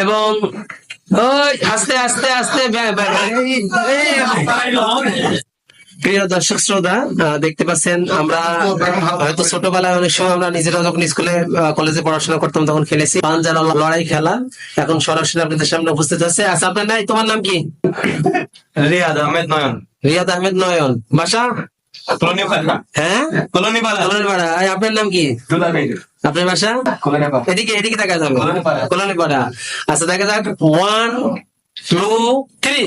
এবং ওই আস্তে আস্তে আস্তে প্রিয় দর্শক শ্রোতা দেখতে পাচ্ছেন আমরা হয়তো ছোটবেলায় অনেক সময় আমরা নিজেরা যখন স্কুলে কলেজে পড়াশোনা করতাম তখন খেলেছি। পাঞ্জার লড়াই খেলা। এখন সরাসরি আপনাদের সামনে উপস্থিত আছে আচ্ছা আপনার নাই তোমার নাম কি? রিয়াদ আহমেদ নয়ন। রিয়াদ আহমেদ নয়ন। বাসা? হ্যাঁ? আপনার নাম কি? আপনার বাসা? এদিকে এদিকে দেখা যাবে কলোনিপাড়া। কলোনিপাড়া আচ্ছা দেখা যাক। ওয়ান টু থ্রি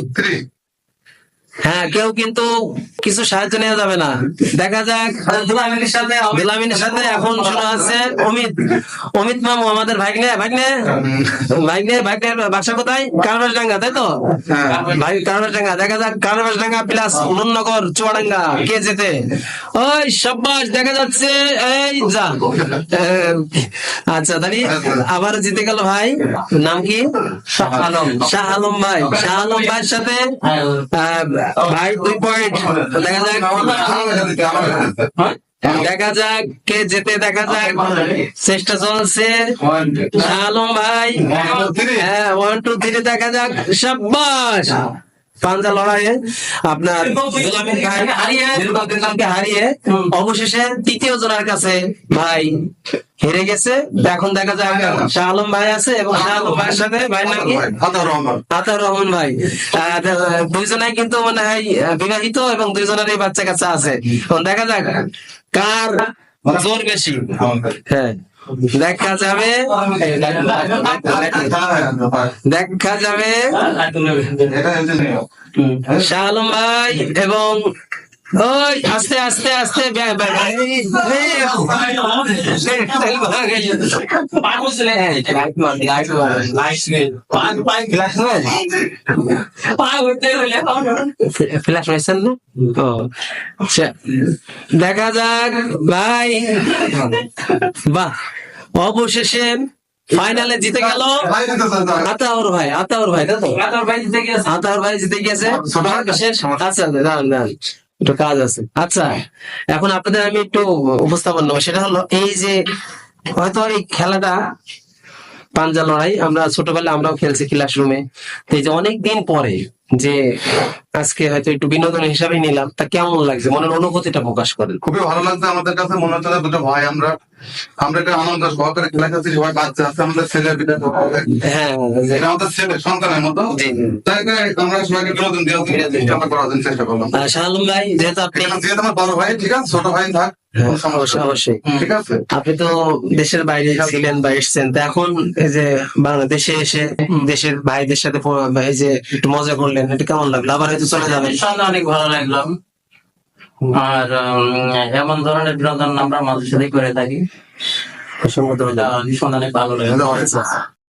হ্যাঁ কেউ কিন্তু কিছু সাহায্য নেওয়া যাবে না। দেখা যাক দুলামিনের সাথে দুলামিনের সাথে এখন শোনা আছে অমিত। অমিত মামু আমাদের ভাগ্নে ভাগ্নে? ভাগ্নে ভাগ্নের বাসা কোথায়? কারবাস ডাঙ্গা তাই তো? ভাই কারবাস ডাঙ্গা দেখা যাক কারবাস ডাঙ্গা প্লাস নুননগর চুয়াডাঙ্গা কে যেতে ওই সব্বাস দেখা যাচ্ছে এই যা। আচ্ছা তাহলে আবার জিতে গেল ভাই। নাম কি? শাহ আলম। শাহ আলম ভাই। শাহ আলম ভাইয়ের সাথে ভাই দুই পয়েন্ট দেখা যাক দেখা যাক কে যেতে দেখা যাক। চেষ্টা চলছে। আলম ভাই। হ্যাঁ ওয়ান টু থ্রি দেখা যাক। সাব্বাস! পাঞ্জা লড়াইয়ে আপনার হারিয়ে হারিয়ে অবশেষে তৃতীয় জনের কাছে ভাই হেরে গেছে। এখন দেখা যাক শাহ আলম ভাই আছে এবং শাহ আলম ভাইয়ের সাথে ভাই নাম কি আতাউর রহমান। ভাই। দুইজনাই কিন্তু মানে হয় বিবাহিত এবং দুইজনেরই বাচ্চা কাচ্চা আছে। এখন দেখা যাক কার জোর বেশি। হ্যাঁ। দেখা যাবে? দেখা যাবে? শাহ আলম ভাই এবং ওই আস্তে আস্তে আস্তে আচ্ছা। দেখা যাক ভাই বাহ অবশেষে ফাইনালে জিতে গেল আতাউর ভাই আতাউর ভাই তাই তো আতাউর ভাই জিতে গেছে আতাউর ভাই জিতে গেছে? আচ্ছা একটু কাজ আছে। আচ্ছা এখন আপনাদের আমি একটু উপস্থাপন নেব। সেটা হলো এই যে, হয়তো এই খেলাটা পাঞ্জা লড়াই, আমরা ছোটবেলায় আমরাও খেলছি ক্লাসরুমে তো এই যে অনেক দিন পরে যে আজকে হয়তো একটু বিনোদন হিসাবে নিলাম তা কেমন লাগছে? মনের অনুভূতিটা প্রকাশ করেন। খুবই ভালো লাগছে আমাদের কাছে মনে হচ্ছে দুটো ভাই আমরা আমরা একটা আনন্দ সহকারে খেলা খেলছি সবাই বাচ্চা আছে আমাদের ছেলে পিতা হ্যাঁ যে- এটা আমাদের ছেলে সন্তানের মতো। তাই আমরা সবাইকে বিনোদন দেওয়ার চেষ্টা করার জন্য চেষ্টা করলাম। আহ, শাহ আলম ভাই যেহেতু আপনি যেহেতু আমার বড় ভাই ঠিক আছে ছোট ভাই থাক অবশ্যই। আপনি তো দেশের বাইরে ছিলেন বা এসছেন তো এখন এই যে বাংলাদেশে এসে দেশের ভাইদের সাথে এই যে একটু মজা করলেন এটা কেমন লাগল? আবার হয়তো চলে যাবেন। অনেক ভালো লাগল। আর উম, এমন ধরনের বিনোদন আমরা মাঝে সাথে করে থাকি। অসংখ্য ধন্যবাদ। অনেক ভালো লাগে।